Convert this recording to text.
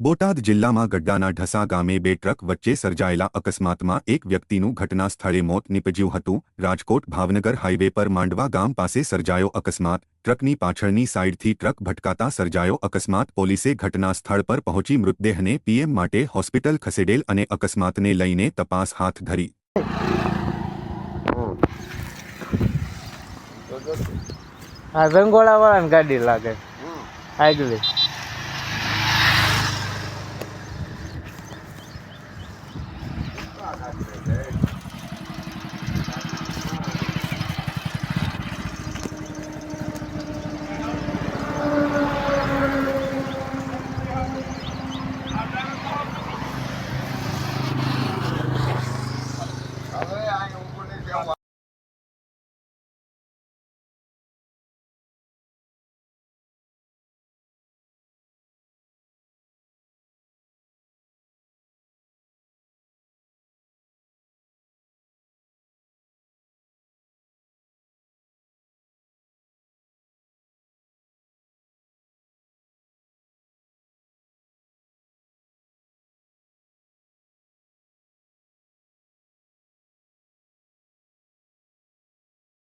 બોટાદ જિલ્લામાં ગડ્ડાના ઢસા ગામે બે ટ્રક વચ્ચે સર્જાયેલા અકસ્માતમાં એક વ્યક્તિનું ઘટના સ્થળે મોત નીપજ્યું હતું. રાજકોટ ભાવનગર હાઇવે પર માંડવા ગામ પાસે સર્જાયો અકસ્માત. ટ્રકની પાછળની સાઇડથી ટ્રક ભટકાતા સર્જાયો અકસ્માત. પોલીસે ઘટના સ્થળ પર પહોંચી મૃતદેહને પીએમ માટે હોસ્પિટલ ખસેડેલ અને અકસ્માતને લઈને તપાસ હાથ ધરી. ગાડી લાગે. આગલી. Patrick, eh?